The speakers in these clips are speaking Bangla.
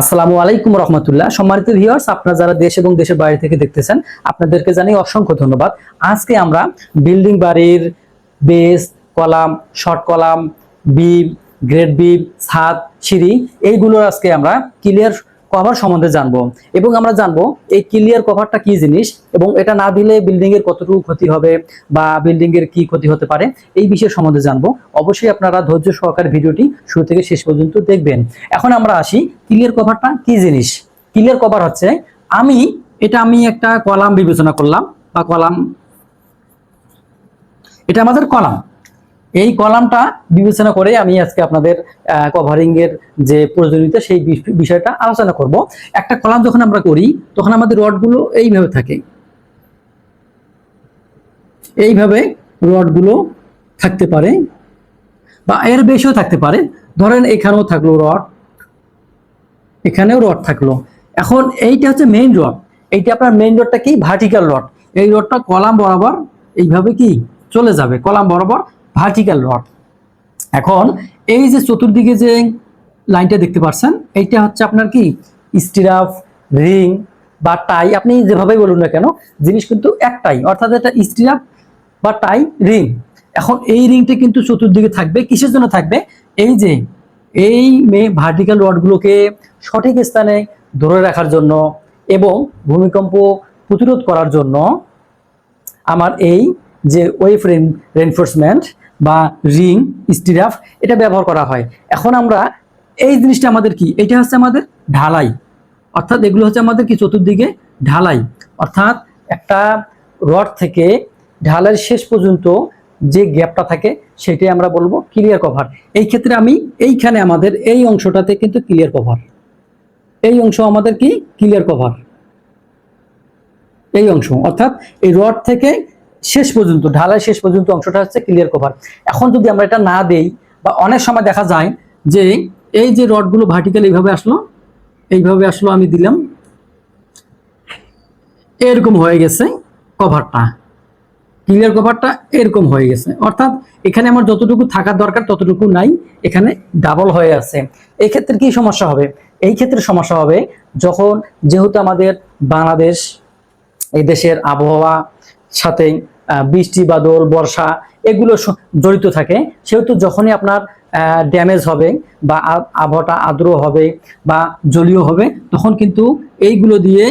আসসালামু আলাইকুম রহমতুল্লাহ। সম্মানিত ভিউয়ার্স আপনারা যারা দেশ এবং দেশের বাইরে থেকে দেখতেছেন, আপনাদেরকে জানাই অসংখ্য ধন্যবাদ। আজকে আমরা বিল্ডিং বাড়ির base, column, short column, beam, grade beam, ছাদ, সিঁড়ি, এইগুলোর আজকে আমরা ক্লিয়ার কভার সম্বন্ধে জানব। এবং আমরা জানব এই ক্লিয়ার কভারটা কি জিনিস এবং এটা না দিলে বিল্ডিং এর কতটুকু ক্ষতি হবে বা বিল্ডিং এর কি ক্ষতি হতে পারে, এই বিষয় সম্বন্ধে জানব। অবশ্যই আপনারা ধৈর্য সহকারে ভিডিওটি শুরু থেকে শেষ পর্যন্ত দেখবেন। এখন আমরা আসি ক্লিয়ার কভারটা কি জিনিস? ক্লিয়ার কভার হচ্ছে, আমি, এটা আমি একটা কলাম বিবেচনা করলাম বা কলাম, এটা আমাদের কলাম। এই কলামটা বিবেচনা করে আমি আজকে আপনাদের কভারিং এর যে প্রয়োজনীয়তা সেই বিষ- বিষয়টা আলোচনা করব। একটা কলাম যখন আমরা করি, তখন আমাদের রডগুলো এইভাবে থাকে। এইভাবে রডগুলো থাকতে পারে বা এর বেশিও থাকতে পারে। ধরেন এখানেও থাকল রড, এখানেও রড থাকল। এখন এইটা হচ্ছে মেইন রড এইটা আপনার মেইন রডটা কি? ভার্টিক্যাল রড এই রডটা কলাম বরাবর এইভাবে কি? চলে যাবে। কলাম বরাবর ভার্টিক্যাল রড এখন এই যে চতুর্দিকে যে লাইনটা দেখতে পাচ্ছেন এইটা হচ্ছে আপনার কি? স্টিরাফ, রিং বা টাই, আপনি যেভাবেই বলুন না কেন, জিনিস কিন্তু একটাই, অর্থাৎ এটা স্টিরাফ বা টাই, রিং। এখন এই রিংটা কিন্তু চতুর্দিকে থাকবে, কিসের জন্য থাকবে? এই যে, এই মে ভার্টিক্যাল রডগুলোকে সঠিক স্থানে ধরে রাখার জন্য এবং ভূমিকম্প প্রতিরোধ করার জন্য আমার এই যে ওয়েভ রেনফোর্সমেন্ট বা রিং, স্টিরাফ, এটা ব্যবহার করা হয়। এখন আমরা এই জিনিসটা আমাদের কি? এটা হচ্ছে আমাদের ঢালাই। অর্থাৎ এগুলো হচ্ছে আমাদের কি? চতুর্দিকে ঢালাই। অর্থাৎ একটা রড থেকে ঢালাইয়ের শেষ পর্যন্ত যে গ্যাপটা থাকে, সেটাই আমরা বলব ক্লিয়ার কভার এই ক্ষেত্রে আমি এইখানে আমাদের এই অংশটাতে কিন্তু ক্লিয়ার কভার এই অংশ আমাদের কি? ক্লিয়ার কভার এই অংশ। অর্থাৎ এই রড থেকে শেষ পর্যন্ত, ঢালাই শেষ পর্যন্ত অংশটা হচ্ছে ক্লিয়ার কভার এখন যদি আমরা এটা না দেই, বা অনেক সময় দেখা যায় যে এই যে রডগুলো ভার্টিক্যাল এইভাবে আসলো এইভাবে আসলো আমি দিলাম, এরকম হয়ে গেছে কভারটা ক্লিয়ার কভারটা এরকম হয়ে গেছে। অর্থাৎ এখানে আমার যতটুকু থাকার দরকার ততটুকু নাই, এখানে ডাবল হয়ে আছে। এই ক্ষেত্রে কি সমস্যা হবে? এই ক্ষেত্রে সমস্যা হবে যখন যেহেতু আমাদের বাংলাদেশ, এই দেশের আবহাওয়া সাথে বৃষ্টি, বাদল, বর্ষা, এগুলো জড়িত থাকে। সেহেতু যখনই আপনার ড্যামেজ হবে বা আবহাওয়াটা আর্দ্র হবে বা জলীয় হবে, তখন কিন্তু এইগুলো দিয়ে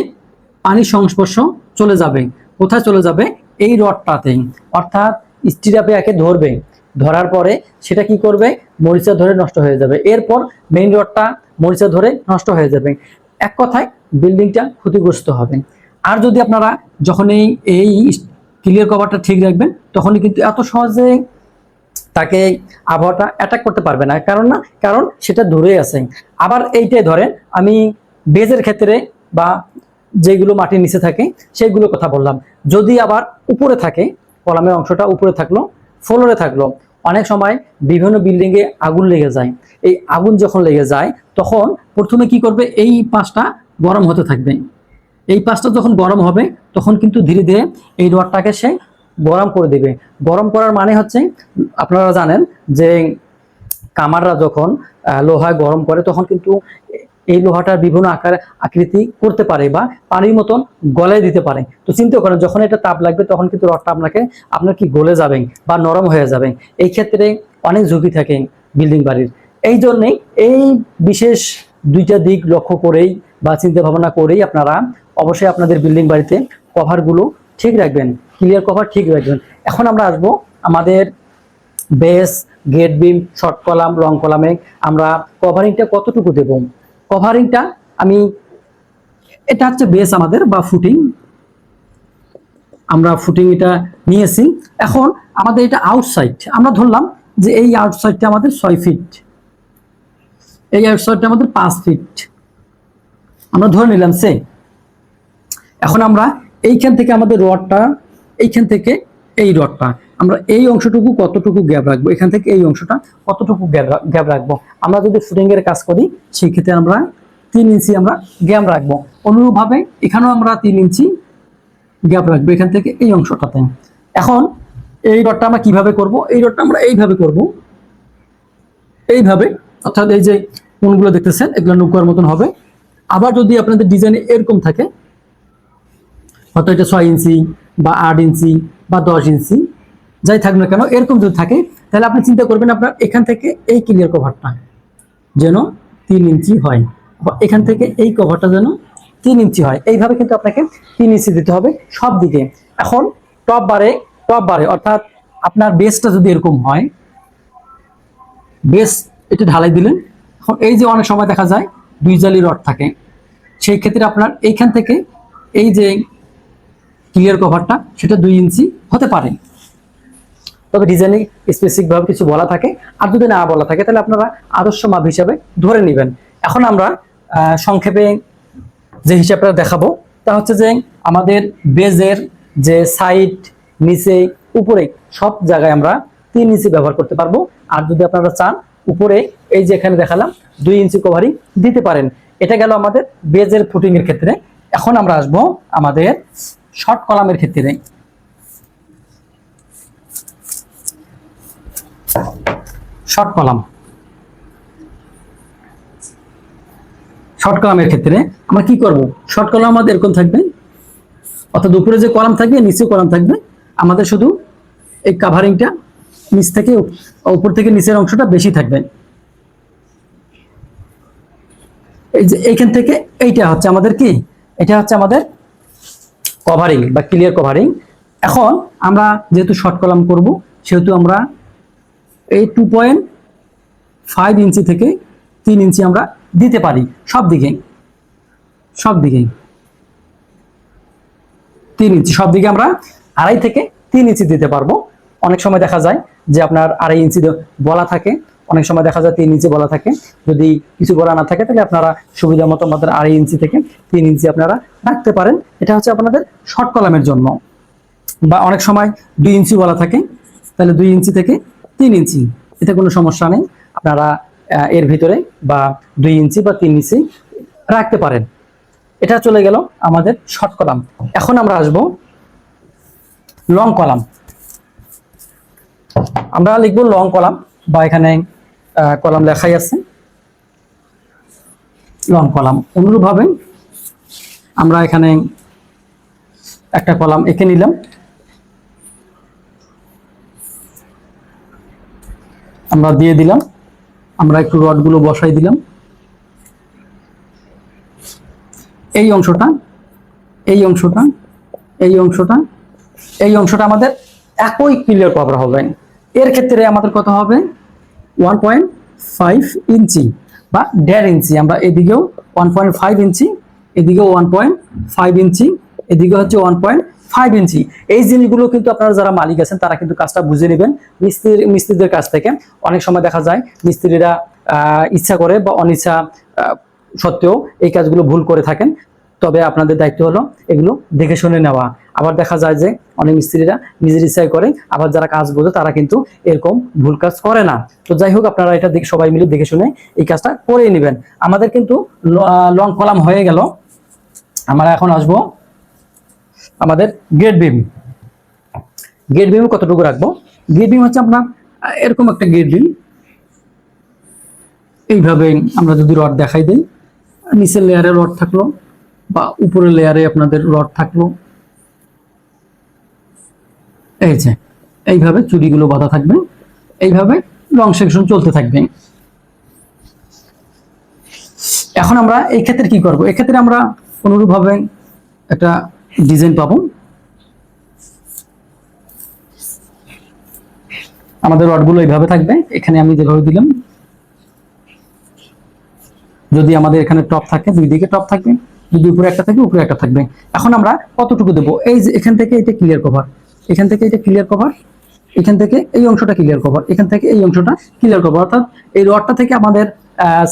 পানির সংস্পর্শ চলে যাবে। কোথায় চলে যাবে? এই রডটাতে। অর্থাৎ স্টিরাপে একে ধরবে। ধরার পরে সেটা কি করবে? মরিচা ধরে নষ্ট হয়ে যাবে। এরপর মেইন রডটা মরিচা ধরে নষ্ট হয়ে যাবে। এক কথায় বিল্ডিংটা ক্ষতিগ্রস্ত হবে। আর যদি আপনারা যখন এই ক্লিয়ার কভারটা ঠিক রাখবেন, তখনই কিন্তু এত সহজে তাকে আবহাওয়াটা অ্যাটাক করতে পারবে না। কারণ না, কারণ সেটা ধরে আছে। আবার এইটাই ধরেন, আমি বেজের ক্ষেত্রে বা যেগুলো মাটির নিচে থাকে সেগুলো কথা বললাম। যদি আবার উপরে থাকে, কলামের অংশটা উপরে থাকল ফ্লোরে থাকল, অনেক সময় বিভিন্ন বিল্ডিংয়ে আগুন লেগে যায়। এই আগুন যখন লেগে যায়, তখন প্রথমে কি করবে? এই পাশটা গরম হতে থাকবে। এই পাশটা যখন গরম হবে, তখন কিন্তু ধীরে ধীরে এই রডটাকে সে গরম করে দেবে। গরম করার মানে হচ্ছে, আপনারা জানেন যে কামাররা যখন লোহায় গরম করে, তখন কিন্তু এই লোহাটার বিভিন্ন আকার আকৃতি করতে পারে বা পানির মতন গলায় দিতে পারে। তো চিন্তা করেন, যখন এটা তাপ লাগবে, তখন কিন্তু রডটা আপনাকে, আপনার কি গলে যাবেন বা নরম হয়ে যাবে। এই ক্ষেত্রে অনেক ঝুঁকি থাকে বিল্ডিং বাড়ির। এই জন্যেই এই বিশেষ দুইটা দিক লক্ষ্য করেই বা চিন্তা ভাবনা করেই আপনারা অবশ্যই আপনাদের বিল্ডিং বাড়িতে কভারগুলো ঠিক রাখবেন ক্লিয়ার কভার ঠিক রাখবেন। এখন আমরা আসব আমাদের base grade beam short column long কলামে আমরা কভারিংটা কতটুকু দেব? কভারিংটা আমি, এটা হচ্ছে বেস আমাদের বা ফুটিং আমরা ফুটিং এটা নিয়েছি। এখন আমাদের এটা আউটসাইড আমরা ধরলাম যে এই আউটসাইডটা আমাদের ছয় ফিট এই আউটসাইডটা আমাদের পাঁচ ফিট আমরা ধরে নিলাম সে এখন আমরা এইখান থেকে আমাদের রডটা, এইখান থেকে এই রডটা। আমরা এই অংশটুকু কতটুকু গ্যাপ রাখব? এখান থেকে এই অংশটা কতটুকু গ্যাপ রাখব? আমরা যদি এর কাজ করি, সেই ক্ষেত্রে আমরা তিন ইঞ্চি আমরা গ্যাপ রাখব। অনুরূপভাবে এখানেও আমরা তিন ইঞ্চি গ্যাপ রাখব এখান থেকে এই অংশটাতে। এখন এই রডটা আমরা কীভাবে করব? এই রডটা আমরা এইভাবে করব। এইভাবে, অর্থাৎ এই যে কোনগুলো দেখতেছেন, এগুলো নৌকার মতন হবে। আবার যদি আপনাদের ডিজাইন এরকম থাকে হয়তো এটা ছয় ইঞ্চি বা আট ইঞ্চি বা দশ ইঞ্চি, যাই থাকুক না কেন, এরকম যদি থাকে, তাহলে আপনি চিন্তা করবেন আপনার এখান থেকে এই ক্লিয়ার কভারটা যেন তিন ইঞ্চি হয় বা এখান থেকে এই কভারটা যেন তিন ইঞ্চি হয়। এইভাবে কিন্তু আপনাকে তিন ইঞ্চি দিতে হবে সব দিকে। এখন টপ বারে টপ বারে অর্থাৎ আপনার বেসটা যদি এরকম হয় বেস এটা ঢালাই দিলেন, এখন এই যে অনেক সময় দেখা যায় দুই জালি রড থাকে, সেই ক্ষেত্রে আপনার এইখান থেকে এই যে ক্লিয়ার কভারটা সেটা দুই ইঞ্চি হতে পারে। তবে ডিজাইনিং স্পেসিফিকভাবে কিছু বলা থাকে। আর যদি না বলা থাকে, তাহলে আপনারা আদর্শ মাপ হিসাবে ধরে নেবেন। এখন আমরা সংক্ষেপে যে হিসাবটা দেখাবো, তা হচ্ছে যে আমাদের বেজের যে সাইড নিচে, উপরে সব জায়গায় আমরা তিন ইঞ্চি ব্যবহার করতে পারব। আর যদি আপনারা চান, উপরে এই যে এখানে দেখালাম, দুই ইঞ্চি কভারিং দিতে পারেন। এটা গেল আমাদের বেজের ফুটিংয়ের ক্ষেত্রে। এখন আমরা আসব আমাদের শর্ট কলামের ক্ষেত্রে শর্ট কলাম শর্ট কলামের ক্ষেত্রে আমরা কি করব? শর্ট কলাম আমাদের এরকম থাকবে। অর্থাৎ উপরে যে কলাম থাকবে, নিচে কলাম থাকবে। আমাদের শুধু এই কাভারিংটা নিচ থেকে উপর থেকে নিচের অংশটা বেশি থাকবে। এই যে এইখান থেকে এইটা হচ্ছে আমাদের কি? এটা হচ্ছে আমাদের কভারিং বা ক্লিয়ার কভারিং এখন আমরা যেহেতু শর্ট কলাম করব, সেহেতু আমরা এই টু পয়েন্ট ইঞ্চি থেকে তিন ইঞ্চি আমরা দিতে পারি। সব দিকে সব দিকে তিন ইঞ্চি সব দিকে আমরা আড়াই থেকে তিন ইঞ্চি দিতে পারব। অনেক সময় দেখা যায় যে আপনার আড়াই ইঞ্চি বলা থাকে। অনেক সময় দেখা যায় তিন ইঞ্চি বলা থাকে। যদি কিছু বলা না থাকে, তাহলে আপনারা সুবিধা মতো আমাদের আড়াই ইঞ্চি থেকে তিন ইঞ্চি আপনারা রাখতে পারেন। এটা হচ্ছে আপনাদের শর্ট কলামের জন্য। বা অনেক সময় দুই ইঞ্চি বলা থাকে, তাহলে দুই ইঞ্চি থেকে তিন ইঞ্চি। এতে কোনো সমস্যা নেই। আপনারা এর ভিতরে বা দুই ইঞ্চি বা তিন ইঞ্চি রাখতে পারেন। এটা চলে গেল আমাদের শর্ট কলাম এখন আমরা আসব লং কলাম আমরা লিখব লং কলাম বা এখানে কলাম লেখাই আছে। লং কলাম অনুরূপভাবে আমরা এখানে একটা কলাম এঁকে নিলাম। আমরা দিয়ে দিলাম। আমরা একটু রডগুলো বসাই দিলাম। এই অংশটা এই অংশটা এই অংশটা এই অংশটা আমাদের একই ক্লিয়ার কভার হবে। এর ক্ষেত্রে আমাদের কথা হবে? ওয়ান পয়েন্ট ফাইভ ইঞ্চি বা দেড় ইঞ্চি। আমরা এদিকেও ওয়ান পয়েন্ট ফাইভ ইঞ্চি, এদিকেও ওয়ান পয়েন্ট ফাইভ ইঞ্চি, এদিকে হচ্ছে ওয়ান পয়েন্ট ফাইভ ইঞ্চি। এই জিনিসগুলো কিন্তু আপনারা যারা মালিক আছেন, তারা কিন্তু কাজটা বুঝে নেবেন মিস্ত্রি, মিস্ত্রিদের কাছ থেকে। অনেক সময় দেখা যায় মিস্ত্রিরা ইচ্ছা করে বা অনিচ্ছা সত্ত্বেও এই কাজগুলো ভুল করে থাকেন। তবে আপনাদের দায়িত্ব হলো এগুলো দেখে শুনে নেওয়া। আবার দেখা যায় যে অনেক মিস্ত্রিরা নিজের ইচ্ছায় করে, আবার যারা কাজ বোঝে তারা কিন্তু এরকম ভুল কাজ করে না। তো যাই হোক, আপনারা এটা দেখে সবাই মিলে দেখে শুনে এই কাজটা করে নেবেন। আমাদের কিন্তু লং কলাম হয়ে গেল। আমরা এখন আসব আমাদের গেট বিম গেট বিম কতটুকু রাখব? গেট বিম হচ্ছে আপনার এরকম একটা গেট বিম এইভাবে আমরা যদি রড দেখাই দিই, নিচের লেয়ারে রড থাকল। বা উপরের লেয়ারে আপনাদের রড থাকল। এই যে, এইভাবে চুড়িগুলো বাঁধা থাকবে। এইভাবে লং সেকশন চলতে থাকবে। এখন আমরা এই ক্ষেত্রে কি করব? এক্ষেত্রে আমরা অনুরূপভাবে একটা ডিজাইন পাবো। আমাদের রডগুলো এইভাবে থাকবে। এখানে আমি যেভাবে দিলাম, যদি আমাদের এখানে টপ থাকে, দুই দিকে টপ থাকবে। যদি উপরে একটা থাকে, উপরে একটা থাকবে। এখন আমরা কতটুকু দেবো? এই যে এখান থেকে এটা ক্লিয়ার কভার এখান থেকে এটা ক্লিয়ার কভার এখান থেকে এই অংশটা ক্লিয়ার কভার এখান থেকে এই অংশটা ক্লিয়ার কভার অর্থাৎ এই রডটা থেকে আমাদের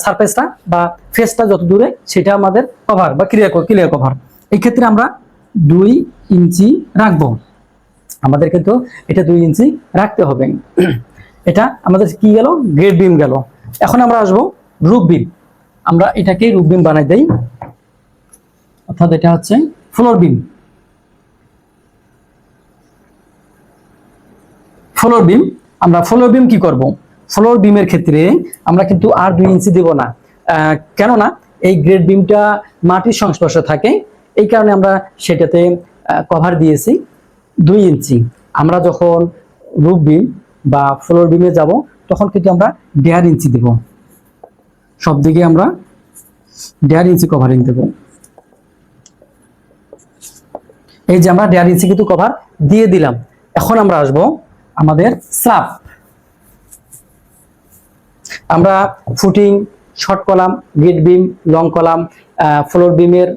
সারফেসটা বা ফেসটা যত দূরে, সেটা আমাদের কভার বা ক্লিয়ার ক্লিয়ার কভার এই ক্ষেত্রে আমরা দুই ইঞ্চি রাখব। আমাদের কিন্তু এটা দুই ইঞ্চি রাখতে হবে। এটা আমাদের কি গেল? গ্রেড বিম গেল। এখন আমরা আসব রুপ বিম আমরা এটাকে রুপ বিম বানাই দেই। অর্থাৎ এটা হচ্ছে ফ্লোর বিম ফ্লোর বিম আমরা ফ্লোর বিম কি করব? ফ্লোর বিমের ক্ষেত্রে আমরা কিন্তু আর দুই ইঞ্চি দেব না। কেননা এই গ্রেড বিমটা মাটির সংস্পর্শে থাকে, এই কারণে আমরা সেটাতে কভার দিয়েছি দুই ইঞ্চি। আমরা যখন রুফ বিম বা ফ্লোর বিমে যাব, তখন কিন্তু আমরা দেড় ইঞ্চি দেব। সব দিকে আমরা দেড় ইঞ্চি কভারিং দেব। এই যে আমরা ডেয়ার ইঞ্চি কিন্তু কভার দিয়ে দিলাম। এখন আমরা আসব আমাদের স্ল্যাব আমরা footing short column grade beam long column floor বিমের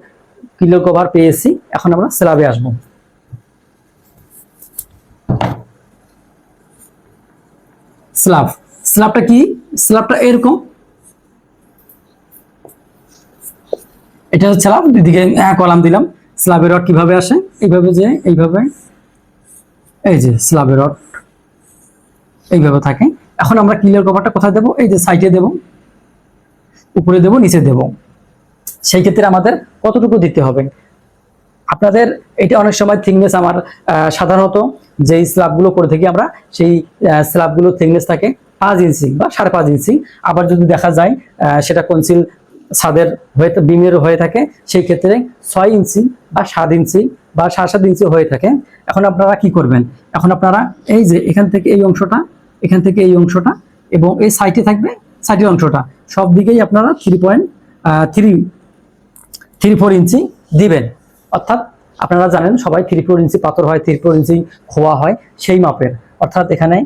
কিলো কভার পেয়েছি। এখন আমরা স্ল্যাবে আসব। স্ল্যাব স্ল্যাবটা কি? স্ল্যাবটা এরকম। এটা হচ্ছে স্ল্যাব কলাম দিলাম। স্ল্যাবের রড কীভাবে আসে? এইভাবে যে, এইভাবে। এই যে স্ল্যাবের রড, এইভাবে থাকে। এখন আমরা ক্লিয়ার কভারটা কোথায় দেবো? এই যে সাইডে দেব। উপরে দেব, নিচে দেব। সেই ক্ষেত্রে আমাদের কতটুকু দিতে হবে? আপনাদের এটা অনেক সময় থিকনেস আমার সাধারণত যেই স্ল্যাবগুলো করে থাকি আমরা, সেই স্ল্যাবগুলো থিকনেস থাকে পাঁচ ইঞ্চি বা সাড়ে পাঁচ ইঞ্চি। আবার যদি দেখা যায় সেটা কনসিল ছাদের হয়ে বিমের হয়ে থাকে, সেই ক্ষেত্রে ছয় ইঞ্চি বা সাত ইঞ্চি বা সাড়ে সাত ইঞ্চি হয়ে থাকে। এখন আপনারা কি করবেন? এখন আপনারা এই যে এখান থেকে এই অংশটা, এখান থেকে এই অংশটা এবং এই সাইডে থাকবে সাইডের অংশটা। সব দিকেই আপনারা three point three three four ইঞ্চি দিবেন। অর্থাৎ আপনারা জানেন সবাই থ্রি ফোর ইঞ্চি পাথর হয় থ্রি ফোর ইঞ্চি খোয়া হয় সেই মাপের। অর্থাৎ এখানে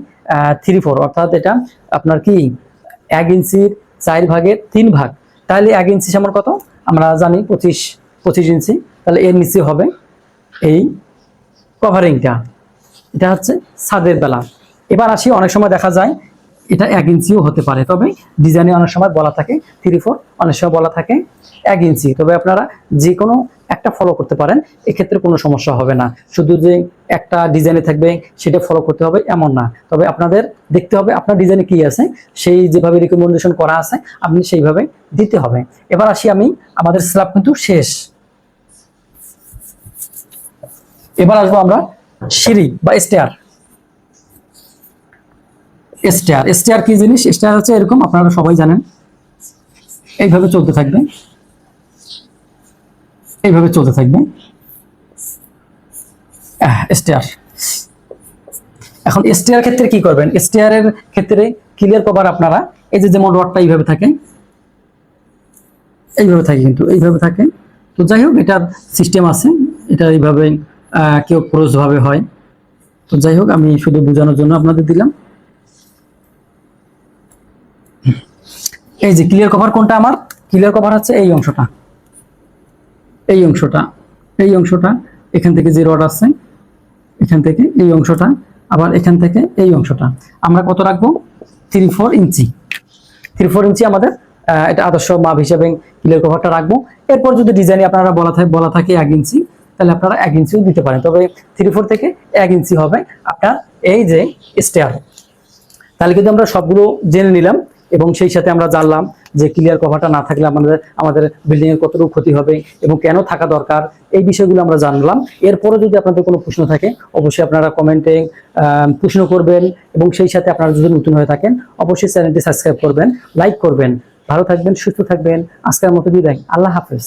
থ্রি ফোর অর্থাৎ এটা আপনার কি? এক ইঞ্চির চার ভাগের তিন ভাগ। তাহলে এক ইঞ্চি সমান কত? আমরা জানি পঁচিশ পঁচিশ ইঞ্চি। তাহলে এর নিচে হবে এই কভারিংটা এটা হচ্ছে ছাদের বেলা। এবার আসি, অনেক সময় দেখা যায় এটা এক ইঞ্চিও হতে পারে, তবে ডিজাইনে অনেক সময় বলা থাকে থ্রি ফোর অনেক সময় বলা থাকে এক ইঞ্চি। তবে আপনারা যে কোনো একটা ফলো করতে পারেন, এক্ষেত্রে কোনো সমস্যা হবে না। শুধু যে একটা ডিজাইনে থাকবে, সেটা ফলো করতে হবে, এমন না। তবে আপনাদের দেখতে হবে আপনার ডিজাইনে কি আছে, সেই যেভাবে রিকমেন্ডেশন করা আছে, আপনি সেইভাবে দিতে হবে। এবার আসি আমি, আমাদের স্ল্যাব কিন্তু শেষ। এবার আসব আমরা সিঁড়ি বা স্টেয়ার স্টেয়ার স্টেয়ার কি জিনিস? স্টেয়ার হচ্ছে এরকম, আপনারা সবাই জানেন। এইভাবে চলতে থাকবে। এইভাবে চলতে থাকবে। স্টেয়ার এখন স্টেয়ার ক্ষেত্রে কি করবেন? স্টেয়ারের ক্ষেত্রে ক্লিয়ার কভার আপনারা, এই যে যেমন রডটা এইভাবে থাকে এইভাবে থাকে কিন্তু, এইভাবে থাকে। তো যাই হোক, এটার সিস্টেম আছে, এটা এইভাবে কেউ ক্রোজ ভাবে হয়। তো যাই হোক, আমি শুধু বোঝানোর জন্য আপনাদের দিলাম। এই যে ক্লিয়ার কভার কোনটা আমার? ক্লিয়ার কভার হচ্ছে এই অংশটা। এই অংশটা এই অংশটা এখান থেকে যে রড আছে, এখান থেকে এই অংশটা, আবার এখান থেকে এই অংশটা। আমরা কত রাখব? থ্রি ফোর ইঞ্চি। থ্রি ফোর ইঞ্চি আমাদের এটা আদর্শ মাপ হিসেবে ক্লিয়ার কভারটা রাখব। এরপর যদি ডিজাইনে আপনারা বলা থাকে বলা থাকে এক ইঞ্চি, তাহলে আপনারা এক ইঞ্চিও দিতে পারেন। তবে থ্রি ফোর থেকে এক ইঞ্চি হবে আপনার এই যে স্টেয়ার তাহলে কিন্তু আমরা সবগুলো জেনে নিলাম এবং সেই সাথে আমরা জানলাম যে ক্লিয়ার কভারটা না থাকলে আমাদের আমাদের বিল্ডিংয়ের কতটুকু ক্ষতি হবে এবং কেন থাকা দরকার, এই বিষয়গুলো আমরা জানলাম। এরপরে যদি আপনাদের কোনো প্রশ্ন থাকে, অবশ্যই আপনারা কমেন্টে প্রশ্ন করবেন এবং সেই সাথে আপনারা যদি নতুন হয়ে থাকেন, অবশ্যই চ্যানেলটি সাবস্ক্রাইব করবেন লাইক করবেন। ভালো থাকবেন, সুস্থ থাকবেন। আজকের মতো বিদায়। আল্লাহ হাফেজ।